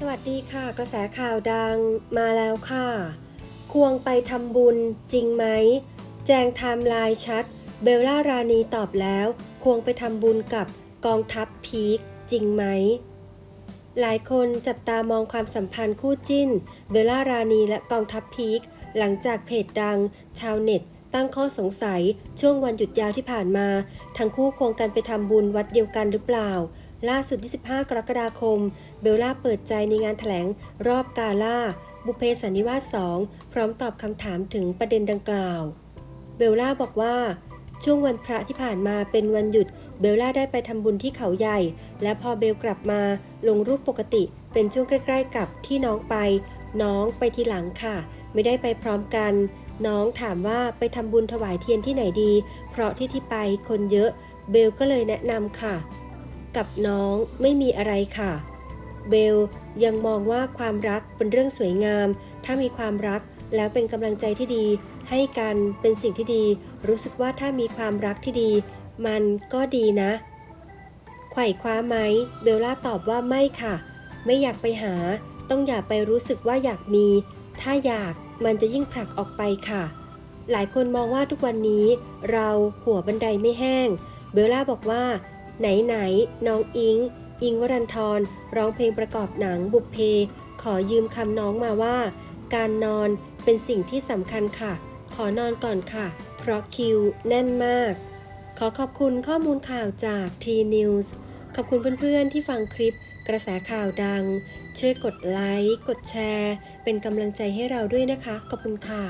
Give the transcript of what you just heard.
สวัสดีค่ะ กระแสข่าวดังมาแล้วค่ะ ควงไปทำบุญจริงไหม แจงไทม์ไลน์ชัด เบลล่ารานีตอบแล้ว ควงไปทำบุญกับกองทัพพีคจริงไหม หลายคนจับตามองความสัมพันธ์คู่จิ้น เบลล่ารานีและกองทัพพีคหลังจากเพจดัง ชาวเน็ต ตั้งข้อสงสัย ช่วงวันหยุดยาวที่ผ่านมา ทั้งคู่ควงกันไปทำบุญวัดเดียวกันหรือเปล่า ล่าสุด 25 กรกฎาคม เบลล่าเปิดใจในงานแถลงรอบกาล่า บุเพสันนิวาส 2 พร้อมตอบคำถามถึงประเด็นดังกล่าว เบลล่าบอกว่า ช่วงวันพระที่ผ่านมาเป็นวันหยุด เบลล่าได้ไปทำบุญที่เขาใหญ่ และพอเบลกลับมาลงรูปปกติ เป็นช่วงใกล้ ๆ กับที่น้องไป น้องไปทีหลังค่ะ ไม่ได้ไปพร้อมกัน น้องถามว่าไปทำบุญถวายเทียนที่ไหนดี เพราะที่ที่ไปคนเยอะ เบลก็เลยแนะนำค่ะ กับน้องไม่มีอะไรค่ะ เบลยังมองว่าความรักเป็นเรื่องสวยงาม ถ้ามีความรักแล้วเป็นกำลังใจที่ดี ให้กันเป็นสิ่งที่ดี รู้สึกว่าถ้ามีความรักที่ดี มันก็ดีนะ ไขว่คว้าไหม เบลล่าตอบว่าไม่ค่ะ ไม่อยากไปหา ต้องอย่าไปรู้สึกว่าอยากมี ถ้าอยากมันจะยิ่งผลักออกไปค่ะ หลายคนมองว่าทุกวันนี้ เราหัวบันไดไม่แห้ง เบลล่าบอกว่า ไหนไหนน้องอิง อิงวรันทรร้องเพลงประกอบหนังบุพเพ ขอยืมคำน้องมาว่า การนอนเป็นสิ่งที่สำคัญค่ะ ขอนอนก่อนค่ะ เพราะคิวแน่นมาก ขอขอบคุณข้อมูลข่าวจาก T News ขอบคุณเพื่อนๆที่ฟังคลิปกระแสข่าวดัง ช่วยกดไลค์ กดแชร์ เป็นกำลังใจให้เราด้วยนะคะ ขอบคุณค่ะ